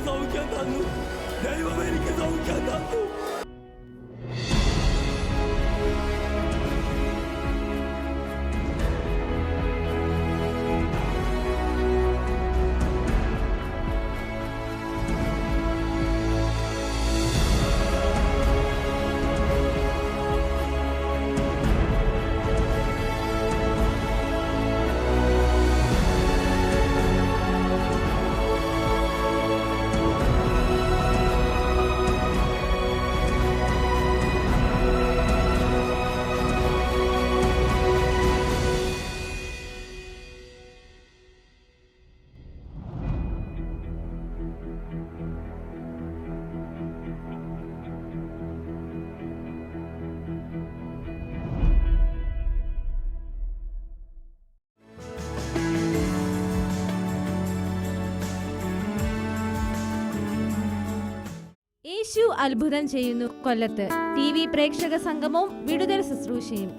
이렇게 너무 꼈다누 내 몸에 이렇게 너무 꼈다누 യേശു അത്ഭുതം ചെയ്യുന്നു കൊല്ലത്ത്. ടി വി പ്രേക്ഷക സംഗമവും വിടുതൽ ശുശ്രൂഷയും.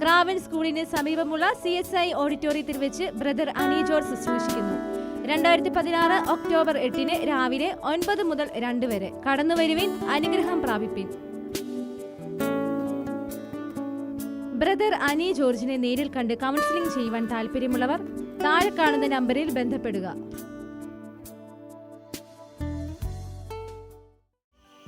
ക്രാവൻ സ്കൂളിന് സമീപമുള്ള സി എസ് ഐ ഓഡിറ്റോറിയത്തിൽ വെച്ച് ബ്രദർ അനി ജോർജ് ശുശ്രൂഷിക്കുന്നു. രണ്ടായിരത്തി പതിനാറ് ഒക്ടോബർ എട്ടിന് രാവിലെ ഒൻപത് മുതൽ രണ്ട് വരെ കടന്നു കടന്നുവരുവിൻ അനുഗ്രഹം പ്രാപിപ്പിൻ. ബ്രദർ അനി ജോർജിനെ നേരിൽ കണ്ട് കൗൺസിലിംഗ് ചെയ്യുവാൻ താല്പര്യമുള്ളവർ താഴെ കാണുന്ന നമ്പറിൽ ബന്ധപ്പെടുക.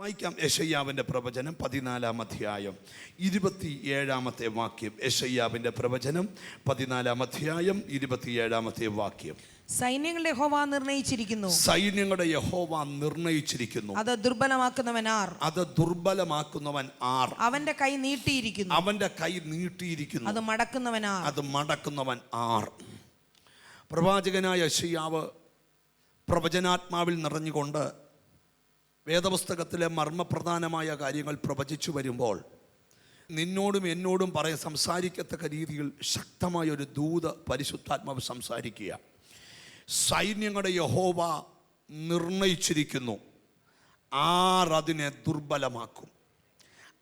വായിക്കാം യശയ്യാവിന്റെ പ്രവചനം പതിനാലാം അധ്യായം. ഇരുപത്തി ഏഴാമത്തെ വാക്യം. യശയ്യാവിന്റെ പ്രവചനം പതിനാലാം അധ്യായം ഇരുപത്തിയേഴാമത്തെ വാക്യം. സൈന്യങ്ങളുടെ യഹോവ നിർണയിച്ചിരിക്കുന്നു. സൈന്യങ്ങളുടെ യഹോവ നിർണയിച്ചിരിക്കുന്നു. അത് ദുർബലമാക്കുന്നവൻ ആർ? അത് ദുർബലമാക്കുന്നവൻ ആർ? അവന്റെ കൈ നീട്ടിയിരിക്കുന്നു. അവന്റെ കൈ നീട്ടിയിരിക്കുന്നു. അത് മടക്കുന്നവൻ ആർ? അത് മടക്കുന്നവൻ ആർ. പ്രവാചകനായ യശയ്യാവ് പ്രവചനാത്മാവിൽ നിറഞ്ഞുകൊണ്ട് വേദപുസ്തകത്തിലെ മർമ്മപ്രധാനമായ കാര്യങ്ങൾ പ്രവചിച്ചു വരുമ്പോൾ നിന്നോടും എന്നോടും പറയ സംസാരിക്കത്തക്ക രീതിയിൽ ശക്തമായ ഒരു ദൂത പരിശുദ്ധാത്മാവ് സംസാരിക്കുക. സൈന്യങ്ങളുടെ യഹോവ നിർണയിച്ചിരിക്കുന്നു. ആർ അതിനെ ദുർബലമാക്കും.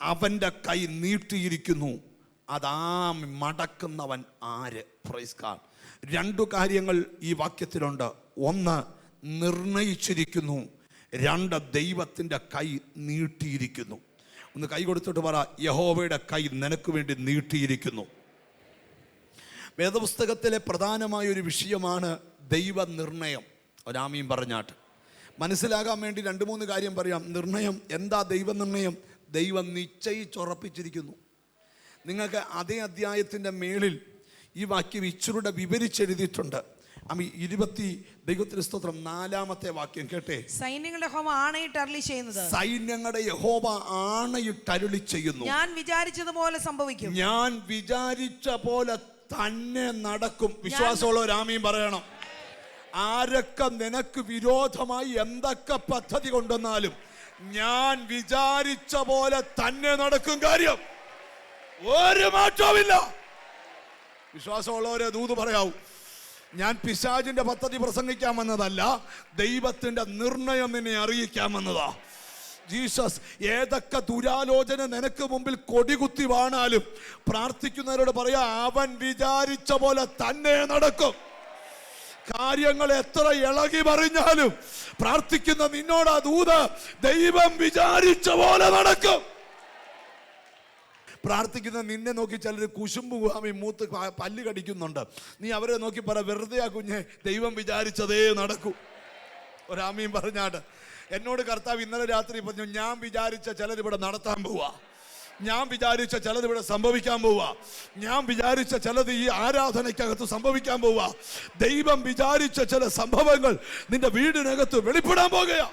അവന്റെ കൈ നീട്ടിയിരിക്കുന്നു. അതാ മടക്കുന്നവൻ ആര്? പ്രൈസ്കാർ രണ്ടു കാര്യങ്ങൾ ഈ വാക്യത്തിലുണ്ട്. ഒന്ന് നിർണയിച്ചിരിക്കുന്നു. രണ്ട് ദൈവത്തിന്റെ കൈ നീട്ടിയിരിക്കുന്നു. ഒന്ന് കൈ കൊടുത്തിട്ട് പറ യഹോവയുടെ കൈ നിനക്ക് വേണ്ടി നീട്ടിയിരിക്കുന്നു. വേദപുസ്തകത്തിലെ പ്രധാനമായ ഒരു വിഷയമാണ് ദൈവനിർണയം. ഒരാമീൻ പറഞ്ഞാട്ട്. മനസ്സിലാകാൻ വേണ്ടി രണ്ട് മൂന്ന് കാര്യം പറയാം. നിർണയം എന്താ ദൈവനിർണയം? ദൈവം നിശ്ചയിച്ചുറപ്പിച്ചിരിക്കുന്നു. നിങ്ങൾക്ക് അതേ അധ്യായത്തിന്റെ മേളിൽ ഈ വാക്യം ഇച്ചിരൂടെ വിവരിച്ചെഴുതിയിട്ടുണ്ട്. ഇരുപത്തി ദൈവത്തിന് സ്തോത്രം നാലാമത്തെ വാക്യം കേട്ടെ. സൈന്യങ്ങളുടെ ഹോമ ആണയിട്ട് അരളി ചെയ്യുന്നത്. സൈന്യങ്ങളുടെ യഹോവ ആണയിട്ടരുളി ചെയ്യുന്നു. ഞാൻ വിചാരിച്ചതുപോലെ സംഭവിക്കും. ഞാൻ വിചാരിച്ച പോലെ തന്നെ നടക്കും. വിശ്വാസമുള്ള രാമയും പറയണം. ആരൊക്കെ നിനക്ക് വിരോധമായി എന്തൊക്കെ പദ്ധതി കൊണ്ടുവന്നാലും ഞാൻ വിചാരിച്ച പോലെ തന്നെ നടക്കും കാര്യം. ഒരു മാറ്റവുമില്ല. വിശ്വാസമുള്ളവരെ ദൂത് പറയാവൂ. ഞാൻ പിശാജിന്റെ പദ്ധതി പ്രസംഗിക്കാൻ വന്നതല്ല ദൈവത്തിന്റെ നിർണയം നിന്നെ അറിയിക്കാൻ വന്നതാ ജീസസ് ഏതൊക്കെ ദുരാലോചന നിനക്ക് മുമ്പിൽ കൊടികുത്തി വാണാലും പ്രാർത്ഥിക്കുന്നവരോട് പറയാ അവൻ വിചാരിച്ച പോലെ തന്നെ നടക്കും. കാര്യങ്ങൾ എത്ര ഇളകി പറഞ്ഞാലും പ്രാർത്ഥിക്കുന്ന നിന്നോടാ ദൂത ദൈവം വിചാരിച്ച പോലെ നടക്കും. പ്രാർത്ഥിക്കുന്ന നിന്നെ നോക്കി ചിലർ കുശുമ്പ് ഗുഹാമി മൂത്ത് പല്ല് കടിക്കുന്നുണ്ട്. നീ അവരെ നോക്കി പറ വെറുതെ ആ കുഞ്ഞെ ദൈവം വിചാരിച്ചതേ നടക്കൂ. ഒരാമയും പറഞ്ഞാട്ട് എന്നോട് കർത്താവ് ഇന്നലെ രാത്രി പറഞ്ഞു ഞാൻ വിചാരിച്ച ചിലരിവിടെ നടത്താൻ പോവാ. ഞാൻ വിചാരിച്ച ചിലത് ഇവിടെ സംഭവിക്കാൻ പോവാ. ഞാൻ വിചാരിച്ച ചിലത് ഈ ആരാധനയ്ക്കകത്ത് സംഭവിക്കാൻ പോവാ. ദൈവം വിചാരിച്ച ചില സംഭവങ്ങൾ നിന്റെ വീടിനകത്ത് വെളിപ്പെടാൻ പോകുകയാ.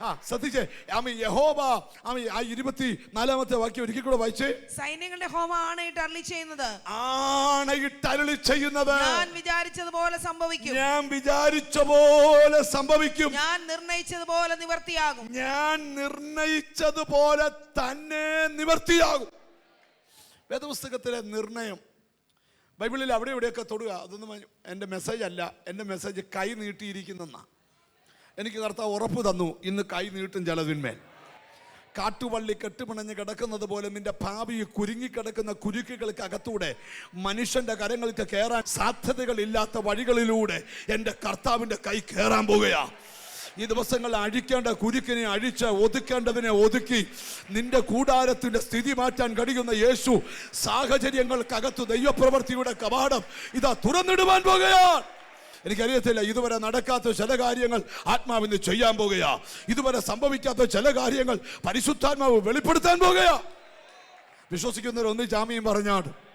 ആ ശ്രദ്ധിച്ചേ. ആമി യഹോബ ആമി ആ ഇരുപത്തി നാലാമത്തെ വാക്യം ഒരിക്കൽ കൂടെ വായിച്ചേ. സൈന്യങ്ങളുടെ ഹോമ ആണയിട്ട് അരളി ചെയ്യുന്നത്. ആണയിട്ട് അരുളി ചെയ്യുന്നത്. ഞാൻ വിചാരിച്ചതുപോലെ സംഭവിക്കും. ഞാൻ വിചാരിച്ച പോലെ സംഭവിക്കും. ഞാൻ നിർണയിച്ചതുപോലെ നിവർത്തിയാകും. ഞാൻ നിർണയിച്ചതുപോലെ തന്നെ നിവർത്തിയാകും. വേദപുസ്തകത്തിലെ നിർണയം. ബൈബിളിൽ അവിടെ ഇവിടെയൊക്കെ തൊടുക. അതൊന്നും എന്റെ മെസ്സേജ് അല്ല. എന്റെ മെസ്സേജ് കൈ നീട്ടിയിരിക്കുന്നെന്നാ എനിക്ക് കർത്താവ് ഉറപ്പ് തന്നു ഇന്ന് കൈ നീട്ടും ചിലതിന്മേൽ കാട്ടുവള്ളി കെട്ടുപിണഞ്ഞ് കിടക്കുന്നത് പോലെ നിന്റെ ഭാവി കുരുങ്ങിക്കിടക്കുന്ന കുരുക്കുകൾക്ക് അകത്തൂടെ മനുഷ്യന്റെ കരങ്ങൾക്ക് കയറാൻ സാധ്യതകളില്ലാത്ത വഴികളിലൂടെ എന്റെ കർത്താവിന്റെ കൈ കയറാൻ പോകുകയാ ഈ ദിവസങ്ങളിൽ അഴിക്കേണ്ട കുരുക്കിനെ അഴിച്ച് ഒതുക്കേണ്ടതിനെ ഒതുക്കി നിന്റെ കൂടാരത്തിന്റെ സ്ഥിതി മാറ്റാൻ കഴിയുന്ന യേശു സാഹചര്യങ്ങൾക്കകത്ത് ദൈവപ്രവൃത്തിയുടെ കവാടം ഇതാ തുറന്നിടുവാൻ പോകുകയാണ് എനിക്കറിയത്തില്ല ഇതുവരെ നടക്കാത്ത ചില കാര്യങ്ങൾ ആത്മാവിന് ചെയ്യാൻ പോകുകയാ. ഇതുവരെ സംഭവിക്കാത്ത ചില കാര്യങ്ങൾ പരിശുദ്ധാത്മാവ് വെളിപ്പെടുത്താൻ പോകുകയാ. വിശ്വസിക്കുന്നവർ ഒന്ന് ജാമ്യം പറഞ്ഞാട്.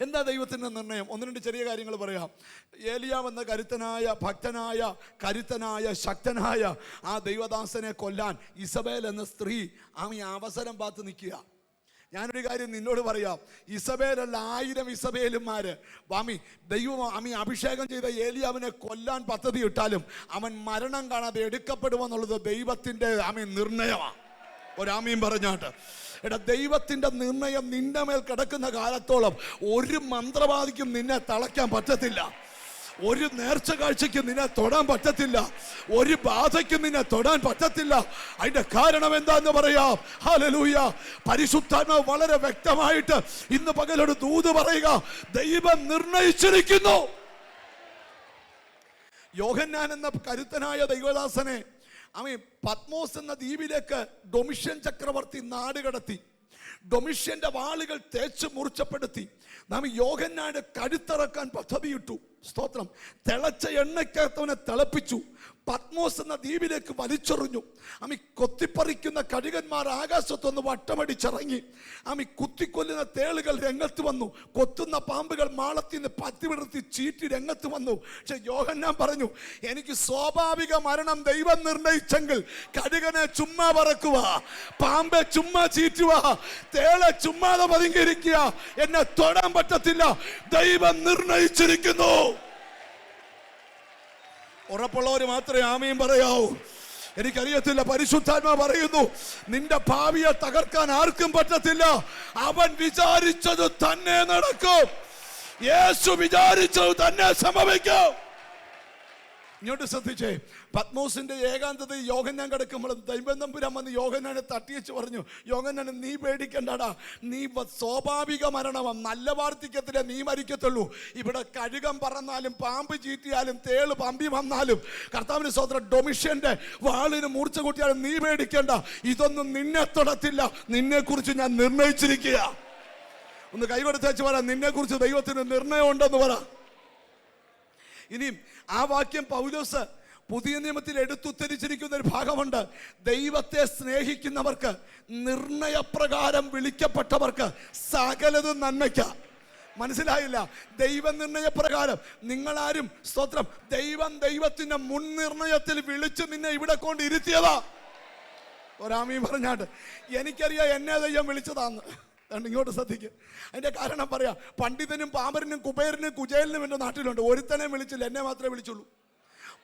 എന്താ ദൈവത്തിന്റെ നിർണയം? ഒന്ന് രണ്ട് ചെറിയ കാര്യങ്ങൾ പറയാം. ഏലിയാവ് എന്ന കരുത്തനായ ഭക്തനായ കരുത്തനായ ശക്തനായ ആ ദൈവദാസനെ കൊല്ലാൻ ഇസബേൽ എന്ന സ്ത്രീ ആമി അവസരം പാത്ത് നിൽക്കുക. ഞാനൊരു കാര്യം നിന്നോട് പറയാം. ഇസബേലല്ല ആയിരം ഇസബേലുമാര്. വാമി ദൈവം അമി അഭിഷേകം ചെയ്ത ഏലിയാവിനെ കൊല്ലാൻ പദ്ധതി ഇട്ടാലും അവൻ മരണം കാണാതെ എടുക്കപ്പെടുമെന്നുള്ളത് ദൈവത്തിന്റെ അമി നിർണയമാണ് ഒരാമയും പറഞ്ഞാട്ട്. എടാ ദൈവത്തിന്റെ നിർണയം നിന്റെ മേൽ കിടക്കുന്ന കാലത്തോളം ഒരു മന്ത്രവാദിക്കും നിന്നെ തളയ്ക്കാൻ പറ്റത്തില്ല. ഒരു നേർച്ച കാഴ്ചയ്ക്ക് നിന്നെ തൊടാൻ പറ്റത്തില്ല. ഒരു ബാധയ്ക്ക് നിന്നെ തൊടാൻ പറ്റത്തില്ല. അതിന്റെ കാരണം എന്താന്ന് പറയാം. ഹല്ലേലൂയ പരിശുദ്ധാത്മാവ് വളരെ വ്യക്തമായിട്ട് ഇന്ന് പകലൊരു ദൂത് പറയുക. ദൈവം നിർണയിച്ചിരിക്കുന്നു. യോഹന്നാൻ എന്ന കരുത്തനായ ദൈവദാസനെ അവൻ പത്മോസ് എന്ന ദ്വീപിലേക്ക് ഡൊമിഷ്യൻ ചക്രവർത്തി നാട് കടത്തി. ഡൊമിഷ്യന്റെ വാളുകൾ തേച്ച് മുറിച്ചപ്പെടുത്തി. നാം യോഹന്നാട് കരുത്തിറക്കാൻ പദ്ധതിയിട്ടു. സ്തോത്രം. തിളച്ച എണ്ണയ്ക്കകത്തവനെ തിളപ്പിച്ചു. പത്മോസ് എന്ന ദ്വീപിലേക്ക് വലിച്ചെറിഞ്ഞു. അമ്മി കൊത്തിപ്പറിക്കുന്ന കഴുകന്മാർ ആകാശത്തൊന്ന് വട്ടമടിച്ചിറങ്ങി. അമി കുത്തിക്കൊല്ലുന്ന തേളുകൾ രംഗത്ത് വന്നു. കൊത്തുന്ന പാമ്പുകൾ മാളത്തിൽ നിന്ന് പത്തി വിടർത്തി ചീറ്റി രംഗത്ത് വന്നു. പക്ഷെ യോഹന്നാൻ പറഞ്ഞു എനിക്ക് സ്വാഭാവിക മരണം ദൈവം നിർണയിച്ചെങ്കിൽ കഴുകനെ ചുമ്മാ പറക്കുക പാമ്പെ ചുമ്മാ ചീറ്റുക തേളെ ചുമ്മാതെ പതുങ്ങിയിരിക്കുക. എന്നെ തൊടാൻ പറ്റത്തില്ല. ദൈവം നിർണയിച്ചിരിക്കുന്നു. ഉറപ്പുള്ളവർ മാത്രമേ ആമയും പറയാവൂ. എനിക്കറിയത്തില്ല പരിശുദ്ധാത്മ പറയുന്നു നിന്റെ ഭാവിയെ തകർക്കാൻ ആർക്കും പറ്റത്തില്ല. അവൻ വിചാരിച്ചത് തന്നെ നടക്കും. യേശു വിചാരിച്ചത് തന്നെ സംഭവിക്കും. ഇങ്ങോട്ട് ശ്രദ്ധിച്ചേ പത്മോസിന്റെ ഏകാന്തത യോഗന്നാൻ കിടക്കുമ്പോൾ ദൈവനമ്പുരം വന്ന് യോഗന്നാനെ തട്ടിയച്ച് പറഞ്ഞു യോഗന്നാനെ നീ പേടിക്കണ്ടടാ. നീ സ്വാഭാവിക മരണമാണ് നല്ല വാർദ്ധക്യത്തിലെ നീ മരിക്കത്തുള്ളൂ. ഇവിടെ കഴുകം പറന്നാലും പാമ്പ് ചീറ്റിയാലും തേൾ പമ്പി വന്നാലും കർത്താവിന് സ്വത്ര ഡൊമിഷ്യന്റെ വാളിന് മൂർച്ച കൂട്ടിയാലും നീ പേടിക്കണ്ട. ഇതൊന്നും നിന്നെ തൊടത്തില്ല. നിന്നെ കുറിച്ച് ഞാൻ നിർണയിച്ചിരിക്കുക ഒന്ന് കൈകൊടുത്തേച്ച് പറ നിന്നെ കുറിച്ച് ദൈവത്തിന് നിർണയം ഉണ്ടെന്ന് പറ. ഇനിയും ആ വാക്യം പൗലോസ് പുതിയ നിയമത്തിൽ എടുത്തുത്തരിച്ചിരിക്കുന്ന ഒരു ഭാഗമുണ്ട്. ദൈവത്തെ സ്നേഹിക്കുന്നവർക്ക് നിർണയപ്രകാരം വിളിക്കപ്പെട്ടവർക്ക് സകലതും നന്മയ്ക്ക. മനസ്സിലായില്ല? ദൈവ നിർണയപ്രകാരം. നിങ്ങളാരും സ്തോത്രം ദൈവം ദൈവത്തിന്റെ മുൻനിർണയത്തിൽ വിളിച്ചു നിന്നെ ഇവിടെ കൊണ്ട് ഇരുത്തിയതാ. ഒരാമീ പറഞ്ഞാട്ട് എനിക്കറിയാം എന്നെ ദൈവം വിളിച്ചതാന്ന്. അതുകൊണ്ട് ഇങ്ങോട്ട് ശ്രദ്ധിക്കുക അതിന്റെ കാരണം പറയാം പണ്ഡിതനും പാമരനും കുബേരനും കുചേലിനും എന്റെ നാട്ടിലുണ്ട്. ഒരുത്തനെ വിളിച്ചില്ല എന്നെ മാത്രമേ വിളിച്ചുള്ളൂ.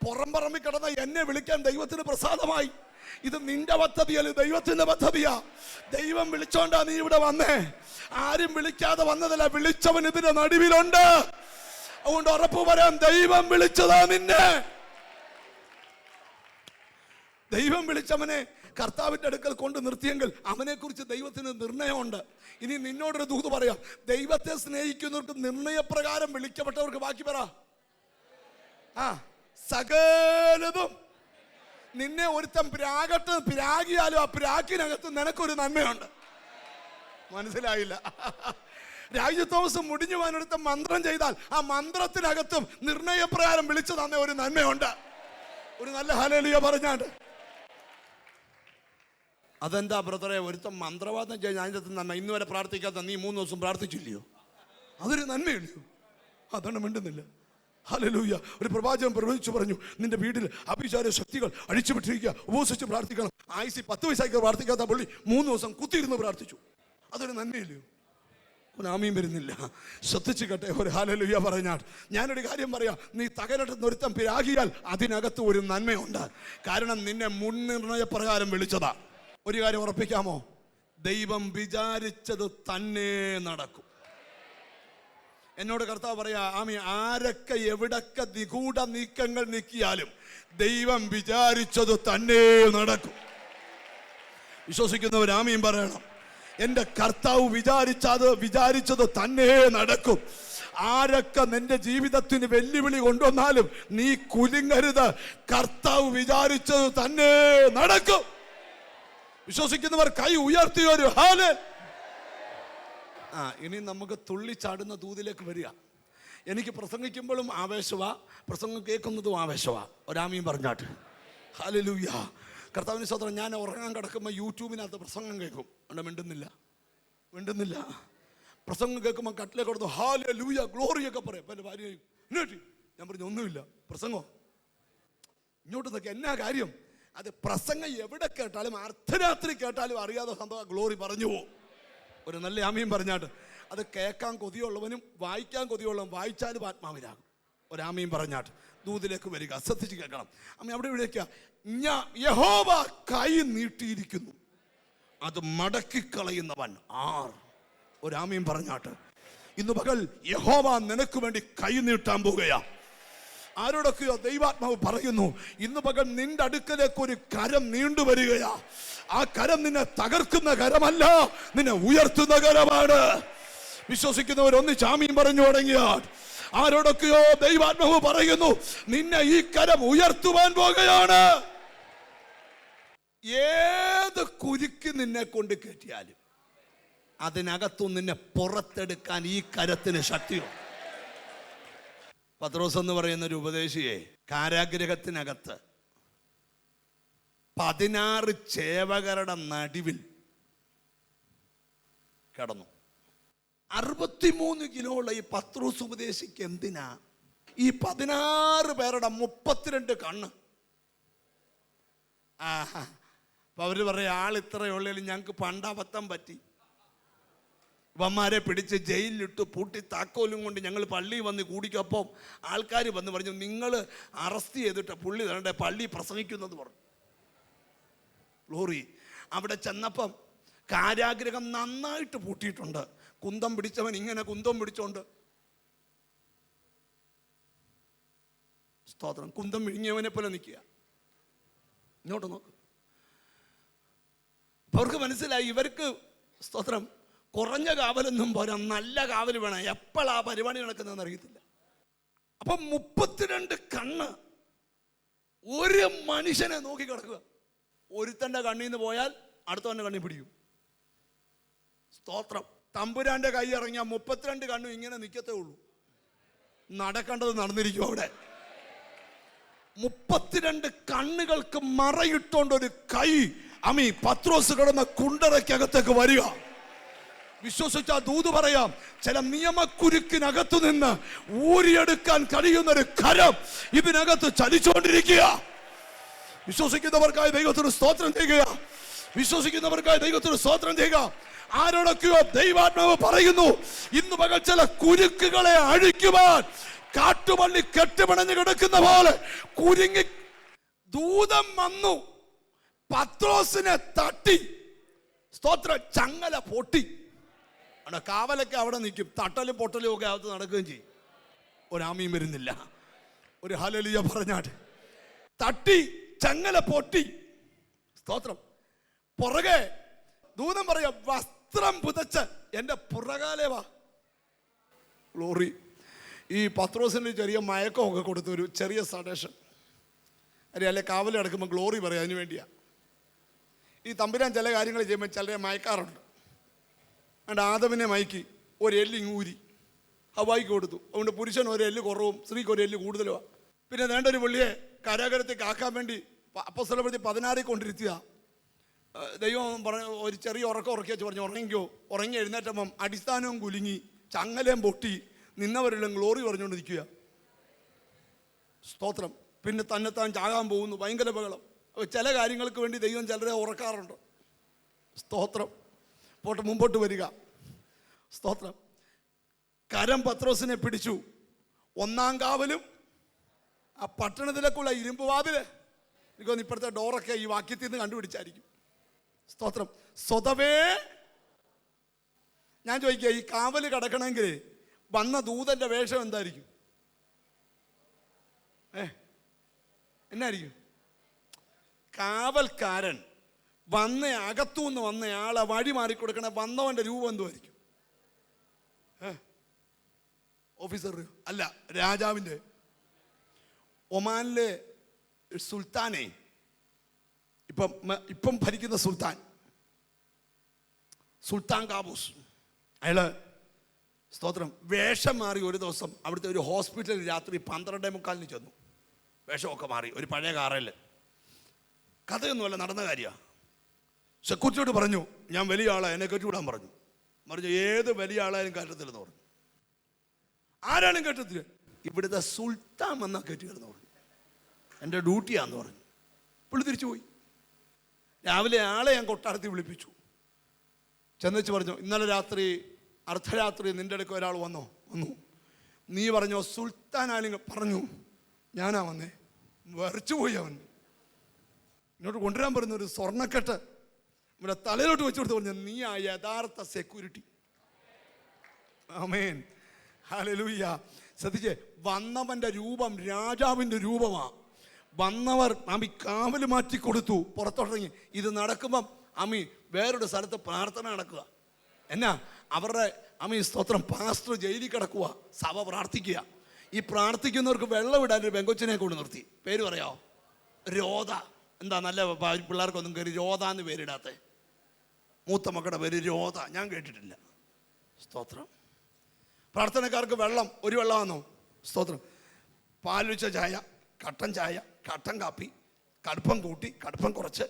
പുറം പറമ്പിൽ കിടന്ന എന്നെ വിളിക്കാൻ ദൈവത്തിന് പ്രസാദമായി. ഇത് നിന്റെ പദ്ധതിയല്ല ദൈവത്തിന്റെ പദ്ധതിയാ. ദൈവം വിളിച്ചോണ്ടാ നീ ഇവിടെ വന്നേ. ആരും വിളിക്കാതെ വന്നതല്ല വിളിച്ചവൻ ഇതിന്റെ നടുവിലുണ്ട്. അതുകൊണ്ട് ഉറപ്പ് പറയാം ദൈവം വിളിച്ചതാ നിന്നെ. ദൈവം വിളിച്ചവനെ കർത്താവിന്റെ അടുക്കൽ കൊണ്ട് നിർത്തിയെങ്കിൽ അവനെക്കുറിച്ച് ദൈവത്തിന് നിർണയമുണ്ട്. ഇനി നിന്നോടൊരു ദൂത് പറയാം ദൈവത്തെ സ്നേഹിക്കുന്നവർക്ക് നിർണയപ്രകാരം വിളിക്കപ്പെട്ടവർക്ക് ബാക്കി പറ. ആ. സകലതും. നിന്നെ ഒരുത്തൻ പ്രാകട്ട് പ്രാഗിയാലും ആ പ്രാഗിനകത്ത് നിനക്കൊരു നന്മയുണ്ട്. മനസ്സിലായില്ല. രാജു തോമസ് മുടിഞ്ഞു പോകാനൊരുത്ത മന്ത്രം ചെയ്താൽ ആ മന്ത്രത്തിനകത്തും നിർണയപ്രകാരം വിളിച്ചു തന്ന ഒരു നന്മയുണ്ട്. ഒരു നല്ല ഹലലിയ പറഞ്ഞാണ്ട്. അതെന്താ ബ്രദറെ? ഒരുത്തം മന്ത്രവാദം ചെയ്യാൻ അതിന്റെ നന്മ. ഇന്ന് വരെ പ്രാർത്ഥിക്കാത്ത നീ മൂന്ന് ദിവസം പ്രാർത്ഥിച്ചില്ലയോ? അതൊരു നന്മയില്ലയോ അതൊന്നും മിണ്ടുന്നില്ല. ഹലലൂയ ഒരു പ്രവാചകൻ പ്രവചിച്ചു പറഞ്ഞു നിന്റെ വീട്ടിൽ അഭിചാര ശക്തികൾ അഴിച്ചുവിട്ടിരിക്കുക ഉപവസിച്ച് പ്രാർത്ഥിക്കണം. ആയിസി പത്ത് വയസ്സായി പ്രാർത്ഥിക്കാത്ത പുള്ളി മൂന്ന് ദിവസം കുത്തിയിരുന്ന് പ്രാർത്ഥിച്ചു. അതൊരു നന്മയില്ലയോ ഒരാമയും വരുന്നില്ല. ശ്രദ്ധിച്ചു കേട്ടെ ഒരു ഹാലലുയ്യ പറഞ്ഞാൽ. ഞാനൊരു കാര്യം പറയാം. നീ തകരട്ട് നൊരുത്തം പിരാകിയാൽ അതിനകത്ത് ഒരു നന്മയുണ്ട്. കാരണം നിന്നെ മുൻനിർണയ പ്രകാരം വിളിച്ചതാ. ഒരു കാര്യം ഉറപ്പിക്കാമോ? ദൈവം വിചാരിച്ചത് തന്നെ നടക്കും. എന്നോട് കർത്താവ് പറയാ ആമി ആരൊക്കെ എവിടൊക്കെ നിഗൂഢ നീക്കങ്ങൾ നീക്കിയാലും ദൈവം വിചാരിച്ചത് തന്നെ നടക്കും. വിശ്വസിക്കുന്നവർ ആമയും പറയണം. എന്റെ കർത്താവ് വിചാരിച്ചത് വിചാരിച്ചത് തന്നെ നടക്കും. ആരൊക്കെ നിന്റെ ജീവിതത്തിന് വെല്ലുവിളി കൊണ്ടുവന്നാലും നീ കുലുങ്ങരുത്. കർത്താവ് വിചാരിച്ചത് തന്നെ നടക്കും. വിശ്വസിക്കുന്നവർ കൈ ഉയർത്തി ഒരു ഹാൽ ആ ഇനി നമുക്ക് തുള്ളിച്ചാടുന്ന ദൂതിലേക്ക് വരിക. എനിക്ക് പ്രസംഗിക്കുമ്പോഴും ആവേശവാ പ്രസംഗം കേൾക്കുന്നതും ആവേശവാ. ഒരാമയും പറഞ്ഞാട്ട്. ഹാലലൂയ കർത്താവിന് സ്വതന്ത്രം ഞാൻ ഉറങ്ങാൻ കിടക്കുമ്പോൾ യൂട്യൂബിനകത്ത് പ്രസംഗം കേൾക്കും. അവിടെ മിണ്ടുന്നില്ല. മിണ്ടുന്നില്ല. പ്രസംഗം കേൾക്കുമ്പോൾ കട്ടിലെ കൊടുത്തു ഹാല ലൂയ ഗ്ലോറിയൊക്കെ പറയും. അപ്പം എന്റെ "എന്നേട്ടി?" ഞാൻ പറഞ്ഞു ഒന്നുമില്ല. പ്രസംഗം? ഇങ്ങോട്ട് നോക്കി എന്നാ കാര്യം? അത് പ്രസംഗം എവിടെ കേട്ടാലും അർദ്ധരാത്രി കേട്ടാലും അറിയാതെ സംഭവം ഗ്ലോറി പറഞ്ഞു പോകും. ഒരു നല്ല ആമയും പറഞ്ഞാട്ട് അത് കേൾക്കാൻ കൊതിയുള്ളവനും വായിക്കാൻ കൊതിയുള്ളവൻ വായിച്ചാലും ആത്മാവിനാകും ഒരാമയും പറഞ്ഞാട്ട് ദൂതിലേക്ക് വരിക ശ്രദ്ധിച്ച് കേൾക്കണം. അമ്മ അവിടെ വിളിക്കുക ഞാൻ യഹോവ കൈ നീട്ടിയിരിക്കുന്നു. അത് മടക്കി കളയുന്നവൻ ആർ ഒരാമയും പറഞ്ഞാട്ട് ഇന്ന് പകൽ യഹോവ നിനക്ക് വേണ്ടി കൈ നീട്ടാൻ പോകുകയാ ആരോടൊക്കെയോ ദൈവാത്മാവ് പറയുന്നു ഇന്ന് പകൽ നിന്റെ അടുക്കലേക്ക് ഒരു കരം നീണ്ടുവരികയാ ആ കരം നിന്നെ തകർക്കുന്ന കരമല്ല നിന്നെ ഉയർത്തുന്ന കരമാണ്. വിശ്വസിക്കുന്നവർ ഒന്ന് ചാമിയും പറഞ്ഞു തുടങ്ങിയാൽ ആരോടൊക്കെയോ ദൈവാത്മാവ് പറയുന്നു നിന്നെ ഈ കരം ഉയർത്തുവാൻ പോകുകയാണ്. ഏത് കുരുക്ക് നിന്നെ കൊണ്ട് കയറ്റിയാലും അതിനകത്തു നിന്നെ പുറത്തെടുക്കാൻ ഈ കരത്തിന് ശക്തിയുണ്ട്. പത്രോസ് എന്ന് പറയുന്ന ഒരു ഉപദേശിയെ കാരാഗ്രഹത്തിനകത്ത് പതിനാറ് ചേവകരുടെ നടുവിൽ കിടന്നു. അറുപത്തിമൂന്ന് കിലോ ഈ പത്രോസ് ഉപദേശിക്ക് എന്തിനാ? ഈ പതിനാറ് പേരുടെ മുപ്പത്തിരണ്ട് കണ്ണ്. ആഹാ. അപ്പൊ അവർ പറയാ ആൾ ഇത്രയുള്ളതിൽ ഞങ്ങൾക്ക് പണ്ടബദ്ധം പറ്റി. ഇവന്മാരെ പിടിച്ച് ജയിലിലിട്ട് പൂട്ടി താക്കോലും കൊണ്ട് ഞങ്ങൾ പള്ളിയിൽ വന്ന് കൂടിക്കപ്പം ആൾക്കാർ വന്ന് പറഞ്ഞു നിങ്ങൾ അറസ്റ്റ് ചെയ്തിട്ട് പുള്ളി തരണ്ട പള്ളി പ്രസംഗിക്കുന്നത് പറഞ്ഞു. ലോറി അവിടെ ചെന്നപ്പം കാരാഗ്രഹം നന്നായിട്ട് പൂട്ടിയിട്ടുണ്ട്. കുന്തം പിടിച്ചവൻ ഇങ്ങനെ കുന്തം പിടിച്ചോണ്ട്. സ്തോത്രം. കുന്തം വിഴുങ്ങിയവനെ പോലെ നിൽക്കുക. ഇങ്ങോട്ട് നോക്ക്. അവർക്ക് മനസ്സിലായി. ഇവർക്ക് സ്തോത്രം. കുറഞ്ഞ കാവലൊന്നും പോരാ നല്ല കാവൽ വേണം. എപ്പോഴാ പരിപാടി നടക്കുന്നതെന്ന് അറിയത്തില്ല. അപ്പൊ മുപ്പത്തിരണ്ട് കണ്ണ് ഒരു മനുഷ്യനെ നോക്കി കിടക്കുക ഒരുത്തന്റെ കണ്ണിൽ നിന്ന് പോയാൽ അടുത്തവന്റെ കണ്ണി പിടിക്കും. സ്തോത്രം. തമ്പുരാന്റെ കൈ ഇറങ്ങിയ മുപ്പത്തിരണ്ട് കണ്ണും ഇങ്ങനെ നിൽക്കത്തേ ഉള്ളൂ. നടക്കേണ്ടത് നടന്നിരിക്കും അവിടെ. മുപ്പത്തിരണ്ട് കണ്ണുകൾക്ക് മറയിട്ടോണ്ട് ഒരു കൈ അമി പത്രോസ് കിടന്ന കുണ്ടറയ്ക്കകത്തേക്ക് വരിക. വിശ്വസിച്ച ദൂത് പറയാം. ചില നിയമക്കുരുക്കിനകത്തു നിന്ന് ഊരിയെടുക്കാൻ കഴിയുന്ന ഒരു കരം ഇതിനകത്ത് ചലിച്ചുകൊണ്ടിരിക്കുക. വിശ്വസിക്കുന്നവർക്കായി ദൈവത്തിന് സ്തോത്രം ചെയ്യുക. വിശ്വസിക്കുന്നവർക്കായി ദൈവത്തിന് സ്തോത്രം ചെയ്യുക. ആരോടൊക്കെയോ ദൈവാത്മാവ് പറയുന്നു ഇന്ന് പകൽ ചില കുരുക്കുകളെ അഴിക്കുവാൻ കാട്ടുപള്ളി കെട്ടുപണഞ്ഞു കിടക്കുന്ന പോലെ കുരുങ്ങി ദൂതം വന്നു. പത്രോസിനെ തട്ടി. സ്തോത്ര ചങ്ങല പൊട്ടി. അവിടെ കാവലൊക്കെ അവിടെ നിൽക്കും. തട്ടലും പൊട്ടലും ഒക്കെ അകത്ത് നടക്കുകയും ചെയ്യും. ഒരാമയും വരുന്നില്ല. ഒരു ഹലലിയ പറഞ്ഞാട്ട്. തട്ടി ചങ്ങല പൊട്ടി. സ്തോത്രം. പുറകെ ദൂതം പറയാ വസ്ത്രം പുതച്ച്. എന്റെ പുറകാലേ വാ. ഗ്ലോറി ഈ പത്രോസിന് ചെറിയ മയക്കമൊക്കെ കൊടുത്ത ഒരു ചെറിയ സഡേഷൻ അറിയാം അല്ലെ കാവൽ കിടക്കുമ്പോൾ ഗ്ലോറി പറയാം. അതിന് വേണ്ടിയാ. ഈ തമ്പുരാൻ ചില കാര്യങ്ങൾ ചെയ്യുമ്പോൾ ചിലരെ മയക്കാറുണ്ട്. അതുകൊണ്ട് ആദവിനെ മയക്കി ഒരു എല്ല് ഇങ്ങൂരി ഹവായിക്ക് കൊടുത്തു. അതുകൊണ്ട് പുരുഷൻ ഒരു എല്ല് കുറവും സ്ത്രീക്ക് ഒരു എല്ല് കൂടുതലുമാണ് പിന്നെ വേണ്ട ഒരു പുള്ളിയെ കരാകരത്തേക്ക് ആക്കാൻ വേണ്ടി അപ്പസ്ഥലപ്പെടുത്തി പതിനാറിൽ കൊണ്ടിരുത്തിയ ദൈവം പറഞ്ഞു ഒരു ചെറിയ ഉറക്കം ഉറക്കി വെച്ച് പറഞ്ഞു ഉറങ്ങിക്കോ. ഉറങ്ങി എഴുന്നേറ്റപ്പം അടിസ്ഥാനവും കുലുങ്ങി ചങ്ങലയും പൊട്ടി നിന്നവരെല്ലാം ഗ്ലോറി പറഞ്ഞുകൊണ്ട് നിൽക്കുക സ്തോത്രം. പിന്നെ തന്നെത്താൻ ചാകാൻ പോകുന്നു ഭയങ്കര ബഹളം. ചില കാര്യങ്ങൾക്ക് വേണ്ടി ദൈവം ചിലരെ ഉറക്കാറുണ്ട്. സ്തോത്രം. പോട്ടെ മുമ്പോട്ട് വരിക. സ്തോത്രം. കരം പത്രോസിനെ പിടിച്ചു. ഒന്നാം കാവലും ആ പട്ടണത്തിലേക്കുള്ള ഇരുമ്പ് വാതിൽ. എനിക്ക് തോന്നുന്നു ഇപ്പോഴത്തെ ഡോറൊക്കെ ഈ വാക്യത്തിൽ നിന്ന് കണ്ടുപിടിച്ചായിരിക്കും. സ്തോത്രം. സ്വതവേ ഞാൻ ചോദിക്കുക ഈ കാവൽ കിടക്കണമെങ്കിൽ വന്ന ദൂതന്റെ വേഷം എന്തായിരിക്കും? ഏ എന്നായിരിക്കും? കാവൽക്കാരൻ. വന്ന അകത്തുന്ന് വന്ന ആളെ വഴി മാറിക്കൊടുക്കണ വന്നവന്റെ രൂപം എന്തുമായിരിക്കും? ഓഫീസർ അല്ല രാജാവിന്റെ ഒമാനിലെ സുൽത്താനെ ഇപ്പം ഇപ്പം ഭരിക്കുന്ന സുൽത്താൻ സുൽത്താൻ കാബൂസ്. അയാൾ സ്തോത്രം വേഷം മാറി ഒരു ദിവസം അവിടുത്തെ ഒരു ഹോസ്പിറ്റലിൽ രാത്രി പന്ത്രണ്ടേ മുക്കാലിന് ചെന്നു. വേഷമൊക്കെ മാറി ഒരു പഴയ കാറയിൽ കഥയൊന്നുമല്ല നടന്ന കാര്യമാണ് സെക്യൂരിറ്റിയോട് പറഞ്ഞു ഞാൻ വലിയ ആളാ എന്നെ കെട്ടിവിടാൻ പറഞ്ഞു. പറഞ്ഞു ഏത് വലിയ ആളായാലും കയറ്റത്തില്ലെന്ന് പറഞ്ഞു. ആരാലും കെട്ടത്തില്ല ഇവിടുത്തെ സുൽത്താൻ വന്നാൽ കെട്ടിയിടുന്നു പറഞ്ഞു. എന്റെ ഡ്യൂട്ടിയാന്ന് പറഞ്ഞു. പുള്ളി തിരിച്ചു പോയി. രാവിലെ ആളെ ഞാൻ കൊട്ടാരത്തിൽ വിളിപ്പിച്ചു. ചെന്നിച്ച് പറഞ്ഞു ഇന്നലെ രാത്രി അർദ്ധരാത്രി നിന്റെ അടുക്ക ഒരാൾ വന്നോ? വന്നു. നീ പറഞ്ഞോ സുൽത്താൻ ആലിംഗ പറഞ്ഞു? ഞാനാ വന്നേ. വരച്ചു പോയി അവൻ. എന്നോട് കൊണ്ടുവരാൻ ഒരു സ്വർണക്കെട്ട് ഇവിടെ തലയിലോട്ട് വെച്ചു കൊടുത്ത് പറഞ്ഞു നീ ആ യഥാർത്ഥ സെക്യൂരിറ്റി ആമേൻ ഹല്ലേലൂയ ശ്രദ്ധിച്ചേ വന്നവന്റെ രൂപം രാജാവിന്റെ രൂപമാണ് വന്നവർ അമ്മി കാവൽ മാറ്റി കൊടുത്തു പുറത്തോട്ടിറങ്ങി. ഇത് നടക്കുമ്പം അമ്മി വേറൊരു സ്ഥലത്ത് പ്രാർത്ഥന നടക്കുക. എന്നാ? അവരുടെ അമ്മി സ്തോത്രം പാസ്റ്റർ ജയിലിൽ കിടക്കുക സഭ പ്രാർത്ഥിക്കുക. ഈ പ്രാർത്ഥിക്കുന്നവർക്ക് വെള്ളം ഇടാൻ ഒരു പെങ്കൊച്ചിനെ കൊണ്ട് നിർത്തി. പേര് പറയാമോ? രോധ. എന്താ നല്ല പിള്ളേർക്കൊന്നും കയറി രോധ എന്ന് പേരിടാത്തെ. മൂത്ത മക്കളുടെ പേര് രോധ. ഞാൻ കേട്ടിട്ടില്ല. സ്തോത്രം. പ്രാർത്ഥനക്കാർക്ക് വെള്ളം. ഒരു വെള്ളമാണോ സ്തോത്രം. പാലുച്ച ചായ കട്ടൻ ചായ കട്ടൻ കാപ്പി കടുപ്പം കൂട്ടി കടുപ്പം കുറച്ച്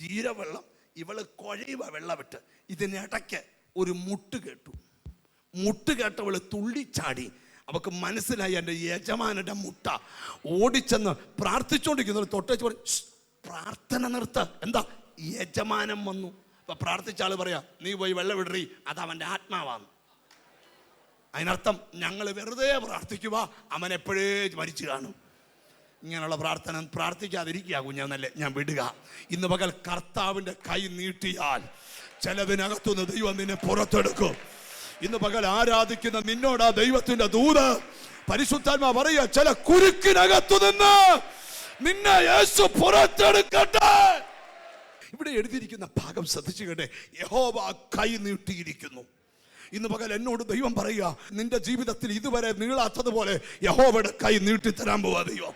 ജീരവെള്ളം. ഇവൾ കുഴയുക വെള്ളമിട്ട്. ഇതിനിടയ്ക്ക് ഒരു മുട്ട് കേട്ടു. മുട്ട് കേട്ടവൾ തുള്ളിച്ചാടി അവക്ക് മനസ്സിലായി എന്റെ യജമാനന്റെ മുട്ട. ഓടിച്ചെന്ന് പ്രാർത്ഥിച്ചുകൊണ്ടിരിക്കുന്നവർ തൊട്ടേച്ച് പറഞ്ഞു പ്രാർത്ഥന നിർത്ത. എന്താ? യജമാനം വന്നു. അപ്പൊ പ്രാർത്ഥിച്ച പറയാ നീ പോയി വെള്ളം വിടറി അത് അവന്റെ ആത്മാവാണ്. അതിനർത്ഥം ഞങ്ങൾ വെറുതെ പ്രാർത്ഥിക്കുക അവൻ എപ്പോഴേ മരിച്ചു കാണും. ഇങ്ങനെയുള്ള പ്രാർത്ഥന പ്രാർത്ഥിക്കാതിരിക്കുക കുഞ്ഞെന്നല്ലേ ഞാൻ വിടുക. ഇന്ന് പകൽ കർത്താവിന്റെ കൈ നീട്ടിയാൽ ചിലതിനകത്തുനിന്ന് ദൈവം നിന്നെ പുറത്തെടുക്കും. ഇന്ന് പകൽ ആരാധിക്കുന്ന നിന്നോട് ആ ദൈവത്തിന്റെ ദൂത്. പരിശുദ്ധാത്മാ പറയുക ചില കുരുക്കിനകത്തു നിന്ന് നിന്നെ യേശു പുറത്തെടുക്കട്ടെ. ഇവിടെ എഴുതിയിരിക്കുന്ന ഭാഗം ശ്രദ്ധിച്ചു കേട്ടെ. യഹോവ കൈ നീട്ടിയിരിക്കുന്നു. ഇന്ന് പകൽ എന്നോട് ദൈവം പറയുക നിന്റെ ജീവിതത്തിൽ ഇതുവരെ നീളാത്തതുപോലെ യഹോവയുടെ കൈ നീട്ടിത്തരാൻ പോവാ ദൈവം.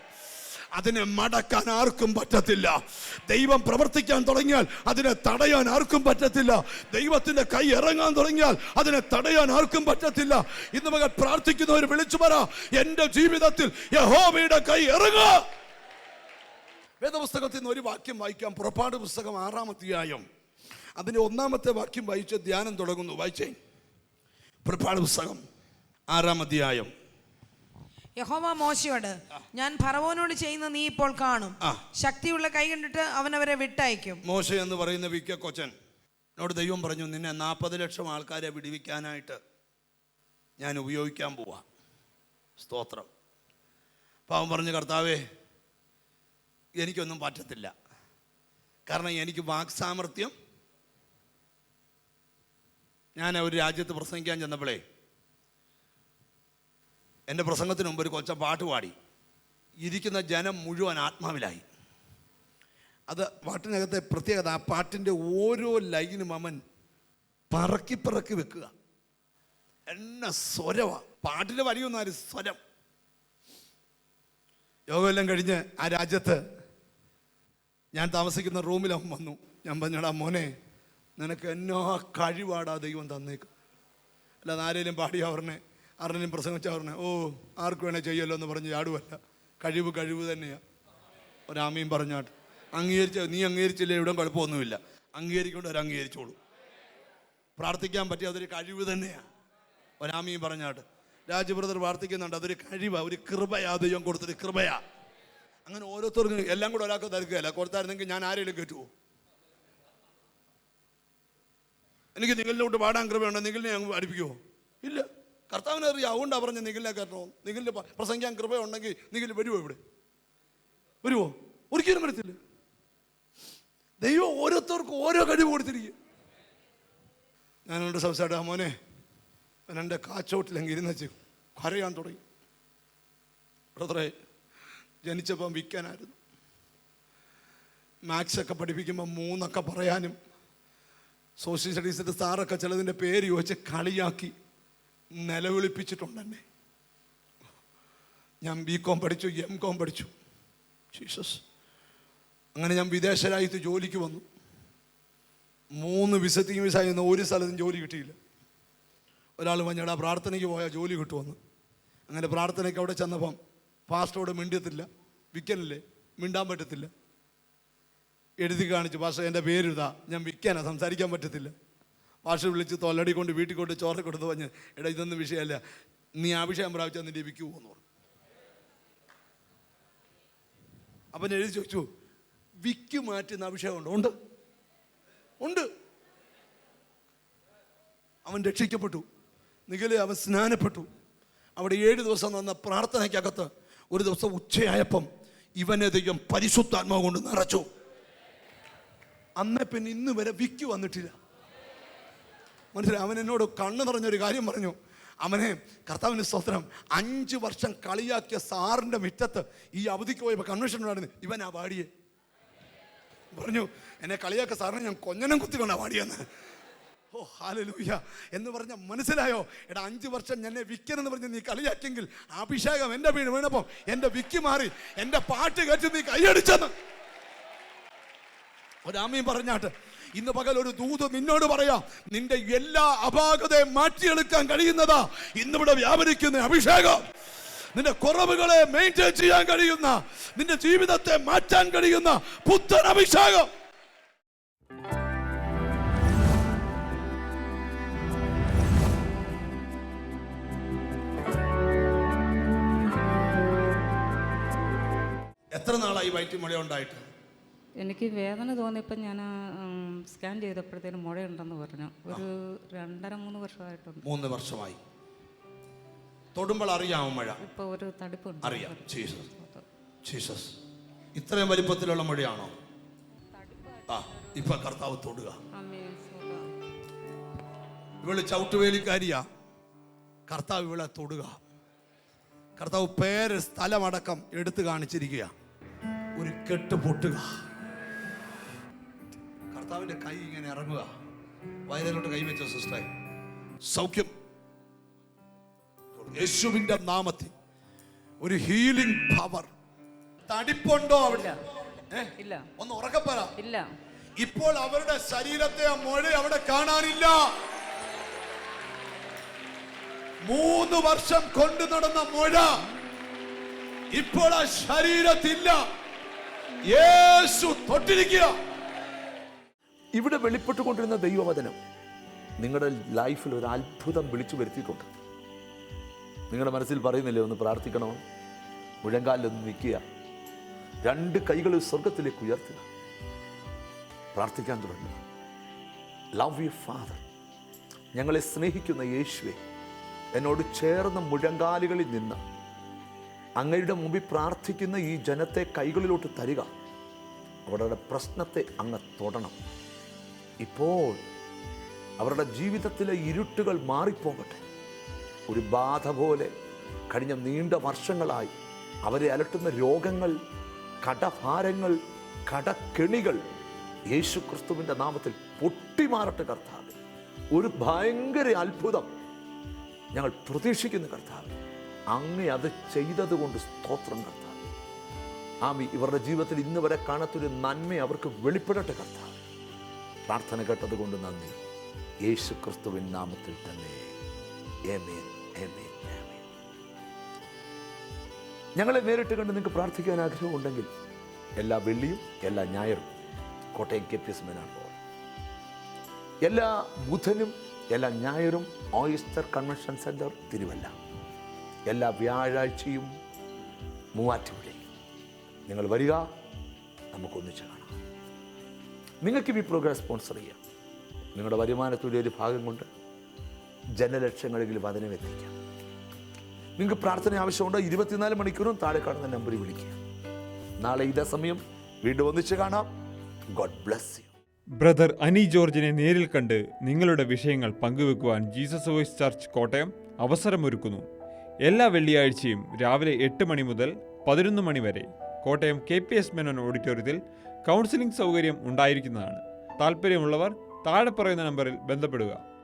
അതിനെ മടക്കാൻ ആർക്കും പറ്റത്തില്ല. ദൈവം പ്രവർത്തിക്കാൻ തുടങ്ങിയാൽ അതിനെ തടയാൻ ആർക്കും പറ്റത്തില്ല. ദൈവത്തിന്റെ കൈ ഇറങ്ങാൻ തുടങ്ങിയാൽ അതിനെ തടയാൻ ആർക്കും പറ്റത്തില്ല. ഇന്ന് മകൻ പ്രാർത്ഥിക്കുന്നവർ വിളിച്ചു പറ എന്റെ ജീവിതത്തിൽ യഹോവയുടെ കൈ ഇറങ്ങുക. വേദപുസ്തകത്തിൽ നിന്ന് ഒരു വാക്യം വായിക്കാം. പുറപ്പാട് പുസ്തകം ആറാം അധ്യായം. അതിന്റെ ഒന്നാമത്തെ വാക്യം വായിച്ച് ധ്യാനം തുടങ്ങുന്നു. വായിച്ചേ. പുറപ്പാട് പുസ്തകം ആറാം അധ്യായം. യഹോവ മോശയോട് ഞാൻ ഫറവോനോട് ചെയ്യുന്ന നീ ഇപ്പോൾ കാണും. ശക്തിയുള്ള കൈ കണ്ടിട്ട് അവൻ അവരെ വിട്ടയക്കും. മോശ എന്ന് പറയുന്ന വി കെ കൊച്ചൻ എന്നോട് ദൈവം പറഞ്ഞു നിന്നെ നാൽപ്പത് ലക്ഷം ആൾക്കാരെ വിടിവിക്കാനായിട്ട് ഞാൻ ഉപയോഗിക്കാൻ പോവാ. സ്തോത്രം. അപ്പം അവൻ പറഞ്ഞു കർത്താവേ എനിക്കൊന്നും പറ്റത്തില്ല. കാരണം എനിക്ക് വാക്സാമർത്ഥ്യം ഞാൻ ഒരു രാജ്യത്ത് പ്രസംഗിക്കാൻ ചെന്നപ്പോഴേ എന്റെ പ്രസംഗത്തിന് മുമ്പ് ഒരു കൊച്ച പാട്ട് പാടി. ഇരിക്കുന്ന ജനം മുഴുവൻ ആത്മാവിലായി. അത് പാട്ടിനകത്തെ പ്രത്യേകത ആ പാട്ടിന്റെ ഓരോ ലൈനും അവൻ പറക്കി പറക്കി വെക്കുക. എന്ന സ്വരവാ. പാട്ടിൽ വരിയൊന്നും ആരും സ്വരം. യോഗമെല്ലാം കഴിഞ്ഞ് ആ രാജ്യത്ത് ഞാൻ താമസിക്കുന്ന റൂമിൽ അവൻ വന്നു. ഞാൻ പറഞ്ഞടാ മോനെ നിനക്ക് എന്നോ കഴിവാടാ ദൈവം തന്നേക്ക്. അല്ലാതെ ആരെങ്കിലും പാടി പറഞ്ഞേ? ആരെങ്കിലും പ്രസംഗിച്ച പറഞ്ഞേ? ഓ ആർക്ക് വേണേ ചെയ്യുമല്ലോ എന്ന് പറഞ്ഞ് ചാടുവല്ല. കഴിവ് കഴിവ് തന്നെയാണ് ഒരാമയും പറഞ്ഞാട്ട് അംഗീകരിച്ച നീ അംഗീകരിച്ചില്ല? ഇവിടെ കുഴപ്പമൊന്നുമില്ല. അംഗീകരിക്കൊണ്ട് അവർ അംഗീകരിച്ചോളൂ. പ്രാർത്ഥിക്കാൻ പറ്റിയ അതൊരു കഴിവ് തന്നെയാണ് ഒരാമയും പറഞ്ഞാട്ട് രാജബ്രദർ പ്രാർത്ഥിക്കുന്നുണ്ട്. അതൊരു കഴിവാണ് ഒരു കൃപയാ ദൈവം കൊടുത്തൊരു കൃപയാ. അങ്ങനെ ഓരോരുത്തർക്കും എല്ലാം കൂടെ ഒരാൾക്ക് തരുകയല്ല കൊടുത്തായിരുന്നെങ്കിൽ ഞാൻ ആരെങ്കിലും കയറ്റുമോ എനിക്ക് നിങ്ങളിലോട്ട് പാടാൻ കൃപയുണ്ടോ? നിങ്ങളിനെ അങ്ങ് പഠിപ്പിക്കുമോ ഇല്ല. കർത്താവിനെ അറിയാം. അതുകൊണ്ടാണ് പറഞ്ഞത് നിങ്ങളിനെ കയറ്റണോ നിങ്ങളിന്റെ പ്രസംഗിക്കാൻ കൃപയുണ്ടെങ്കിൽ നിങ്ങൾ വരുമോ ഇവിടെ? വരുമോ ഒരിക്കലും വരത്തില്ല. ദൈവം ഓരോരുത്തർക്കും ഓരോ കഴിവ് കൊടുത്തിരിക്കും. ഞാനോട് സംസാരിച്ച മോനെ എന്റെ കാച്ചോട്ടിലെങ്കിൽ ഇരുന്നു വെച്ച് കരയാൻ തുടങ്ങി. ബ്രദറെ ജനിച്ചപ്പം വിൽക്കാനായിരുന്നു. മാത്സ് ഒക്കെ പഠിപ്പിക്കുമ്പോൾ മൂന്നൊക്കെ പറയാനും സോഷ്യൽ സ്റ്റഡീസിന്റെ സാറൊക്കെ ചിലതിന്റെ പേര് ചോദിച്ച് കളിയാക്കി നിലവിളിപ്പിച്ചിട്ടുണ്ട് എന്നെ. ഞാൻ ബി കോം പഠിച്ചു എം കോം പഠിച്ചു. ജീസസ് അങ്ങനെ ഞാൻ വിദേശ രാജ്യത്ത് ജോലിക്ക് വന്നു. മൂന്ന് വിസത്തിയും വിസ ഒരു സ്ഥലത്തും ജോലി കിട്ടിയില്ല. ഒരാൾ പറഞ്ഞടാ പ്രാർത്ഥനയ്ക്ക് പോയാൽ ജോലി കിട്ടുമെന്ന്. അങ്ങനെ പ്രാർത്ഥനയ്ക്ക് അവിടെ ചെന്നപ്പം പാസ്റ്ററോട് മിണ്ടത്തില്ല വിൽക്കനല്ലേ? മിണ്ടാൻ പറ്റത്തില്ല. എഴുതി കാണിച്ചു പാസ്റ്റർ എന്റെ പേരിതാ. ഞാൻ വിൽക്കാനാ. സംസാരിക്കാൻ പറ്റത്തില്ല. പാസ്റ്റർ വിളിച്ച് തൊല്ലടി കൊണ്ട് വീട്ടിൽ കൊണ്ട് ചോറ് കൊടുത്ത് പറഞ്ഞ് എടാ ഇതൊന്നും വിഷയമല്ല. നീ അഭിഷേകം പ്രാപിച്ചാൽ നിന്റെ വിൽക്കുമോ എന്ന് പറഞ്ഞു. അപ്പം എഴുതി ചോദിച്ചു വിക്ക് മാറ്റുന്ന അഭിഷേകമുണ്ടോ ഉണ്ട്. ഉണ്ട്. അവൻ രക്ഷിക്കപ്പെട്ടു. നിഖിലെ അവൻ സ്നാനപ്പെട്ടു. അവിടെ ഏഴ് ദിവസം നടന്ന പ്രാർത്ഥനയ്ക്കകത്ത് ഒരു ദിവസം ഉച്ചയായപ്പം ഇവനെ ദൈവം പരിശുദ്ധാത്മാവ് കൊണ്ട് നിറച്ചു. അന്നേ പിന്നെ ഇന്ന് വരെ വിക്ക് വന്നിട്ടില്ല. മനസ്സിലായി? അവൻ എന്നോട് കണ്ണു നിറഞ്ഞൊരു കാര്യം പറഞ്ഞു. അവനെ കർത്താവിന് സ്തോത്രം അഞ്ച് വർഷം കളിയാക്കിയ സാറിന്റെ മുറ്റത്ത് ഈ അവധിക്ക് പോയപ്പോൾ കൺവെൻഷൻ ഉണ്ടായിരുന്നു. ഇവനാ വാടിയേ. പറഞ്ഞു എന്നെ കളിയാക്കിയ സാറിനെ ഞാൻ കൊഞ്ഞനം കുത്തിക്കൊണ്ടാണ് പാടിയെന്ന് ഓ ഹാലലൂയ. എന്ന് പറഞ്ഞ മനസ്സിലായോ? എടാ അഞ്ച് വർഷം എന്നെ വിൽക്കനെന്ന് പറഞ്ഞ് നീ കളിയാക്കിയെങ്കിൽ അഭിഷേകം എന്റെ വീണ് വീണപ്പോൾ എന്റെ വിക്കി മാറി എന്റെ പാട്ട് കേട്ട് നീ കൈയടിച്ചെന്ന്. ഒരാമയും പറഞ്ഞാട്ട് ഇന്ന് പകൽ ഒരു ദൂത് നിന്നോട് പറയാം നിന്റെ എല്ലാ അപാകതയും മാറ്റിയെടുക്കാൻ കഴിയുന്നതാ. ഇന്നിവിടെ വ്യാപരിക്കുന്ന അഭിഷേകം. നിന്റെ കുറവുകളെ മെയിന്റെയിൻ ചെയ്യാൻ കഴിയുന്ന നിന്റെ ജീവിതത്തെ മാറ്റാൻ കഴിയുന്ന പുത്തൻ അഭിഷേകം. എത്ര നാളായി വയറ്റിൽ മുഴ ഉണ്ടായിട്ട്? എനിക്ക് വേദന തോന്നിയപ്പോൾ ഞാൻ സ്കാൻ ചെയ്തപ്പോഴത്തേനും മുഴയുണ്ടെന്ന് പറഞ്ഞു. ഒരു രണ്ടര മൂന്ന് വർഷമായിട്ടുണ്ട്. മൂന്ന് വർഷമായി. തൊടുമ്പോൾ അറിയാമോ മഴ? ഇപ്പോൾ ഒരു തടിപ്പുണ്ട്. അറിയാം. ജീസസ്. ജീസസ്. ഇത്രയും വലിപ്പത്തിലുള്ള മഴയാണോ? ആ ഇപ്പൊ കർത്താവ് തൊടുക. ഇവൾ ചവിട്ടുവേലിക്കാരിയാ. കർത്താവ് ഇവളെ തൊടുക. കർത്താവ് പേര് സ്ഥലമടക്കം എടുത്തു കാണിച്ചിരിക്കുക ഒരു കെട്ട് പൊട്ടുക. കർത്താവിന്റെ കൈ ഇങ്ങനെ ഇറങ്ങുക. വയലിലോട്ട് കൈവച്ച സിസ്റ്റർ സൗഖ്യം. യേശുവിന്റെ നാമത്തിൽ ഒരു ഹീലിംഗ് പവർ തടിപ്പുണ്ടോ അവിടെ? ഇല്ല. ഒന്ന് ഉറക്കപ്പറ ഇല്ല. ഇപ്പോൾ അവരുടെ ശരീരത്തെ ആ മൊഴി അവിടെ കാണാനില്ല. മൂന്ന് വർഷം കൊണ്ടു നടന്ന മുഴ. ഇപ്പോൾ ആ ശരീരത്തില്ല. യേശു തൊട്ടിരിക്കുക. ഇവിടെ വെളിപ്പെട്ടുകൊണ്ടിരുന്ന ദൈവവചനം നിങ്ങളുടെ ലൈഫിൽ ഒരു അത്ഭുതം വിളിച്ചു വരുത്തിയിട്ടുണ്ട്. നിങ്ങളുടെ മനസ്സിൽ പറയുന്നില്ലേ ഒന്ന് പ്രാർത്ഥിക്കണോ? മുഴങ്കാലിലൊന്ന് നിൽക്കുക. രണ്ട് കൈകൾ സ്വർഗത്തിലേക്ക് ഉയർത്തുക. പ്രാർത്ഥിക്കാൻ തുടങ്ങുക. ലവ് യു ഫാദർ ഞങ്ങളെ സ്നേഹിക്കുന്ന യേശുവെ എന്നോട് ചേർന്ന മുഴങ്കാലുകളിൽ നിന്ന് അങ്ങയുടെ മുമ്പിൽ പ്രാർത്ഥിക്കുന്ന ഈ ജനത്തെ കൈകളിലോട്ട് തരിക. അവരുടെ പ്രശ്നത്തെ അങ്ങ് തൊടണം. ഇപ്പോൾ അവരുടെ ജീവിതത്തിലെ ഇരുട്ടുകൾ മാറിപ്പോകട്ടെ. ഒരു ബാധ പോലെ കഴിഞ്ഞ നീണ്ട വർഷങ്ങളായി അവരെ അലട്ടുന്ന രോഗങ്ങൾ കടഭാരങ്ങൾ കടക്കെണികൾ യേശു ക്രിസ്തുവിന്റെ നാമത്തിൽ പൊട്ടിമാറട്ടെ കർത്താവ്. ഒരു ഭയങ്കര അത്ഭുതം ഞങ്ങൾ പ്രതീക്ഷിക്കുന്നു കർത്താവ്. അങ്ങേ അത് ചെയ്തതുകൊണ്ട് സ്തോത്രം കർത്താവ്. ആമി ഇവരുടെ ജീവിതത്തിൽ ഇന്ന് വരെ കാണത്തൊരു നന്മ അവർക്ക് വെളിപ്പെടട്ടെ കർത്താവ്. പ്രാർത്ഥന കേട്ടത് കൊണ്ട് നന്ദി. യേശു ക്രിസ്തുവിൻ നാമത്തിൽ തന്നെ. ഞങ്ങളെ നേരിട്ട് കണ്ട് നിങ്ങൾക്ക് പ്രാർത്ഥിക്കാൻ ആഗ്രഹമുണ്ടെങ്കിൽ എല്ലാ വെള്ളിയും എല്ലാ ഞായറും കോട്ടയം കെ പി എസ് മേനാണ് എല്ലാ ബുധനും എല്ലാ ഞായറും ഓയിസ്റ്റർ കൺവെൻഷൻ സെന്റർ തിരുവല്ല. എല്ലാ വ്യാഴാഴ്ചയും മൂവാറ്റുപുഴയിൽ. നിങ്ങൾ വരിക നമുക്കൊന്നിച്ച് കാണാം. നിങ്ങൾക്ക് ഈ പ്രോഗ്രാം സ്പോൺസർ ചെയ്യാം. നിങ്ങളുടെ വരുമാനത്തിന്റെ ഒരു ഭാഗം കൊണ്ട് ജനലക്ഷങ്ങളെങ്കിലും വചനം എത്തിക്കാം. നിങ്ങൾക്ക് പ്രാർത്ഥന ആവശ്യമുണ്ടോ? ഇരുപത്തിനാല് മണിക്കൂറും താഴെ കാണുന്ന നമ്പറിൽ വിളിക്കുക. നാളെ ഇതേ സമയം വീണ്ടും ഒന്നിച്ച് കാണാം. God bless you brother Ani ജോർജിനെ നേരിൽ കണ്ട് നിങ്ങളുടെ വിഷയങ്ങൾ പങ്കുവെക്കുവാൻ ജീസസ് വോയ്സ് ചർച്ച് കോട്ടയം അവസരമൊരുക്കുന്നു. എല്ലാ വെള്ളിയാഴ്ചയും രാവിലെ എട്ട് മണി മുതൽ പതിനൊന്ന് മണി വരെ Kottayam K P S Menon ഓഡിറ്റോറിയത്തിൽ കൗൺസിലിംഗ് സൗകര്യം ഉണ്ടായിരിക്കുന്നതാണ്. താല്പര്യമുള്ളവർ താഴെ പറയുന്ന നമ്പറിൽ ബന്ധപ്പെടുക.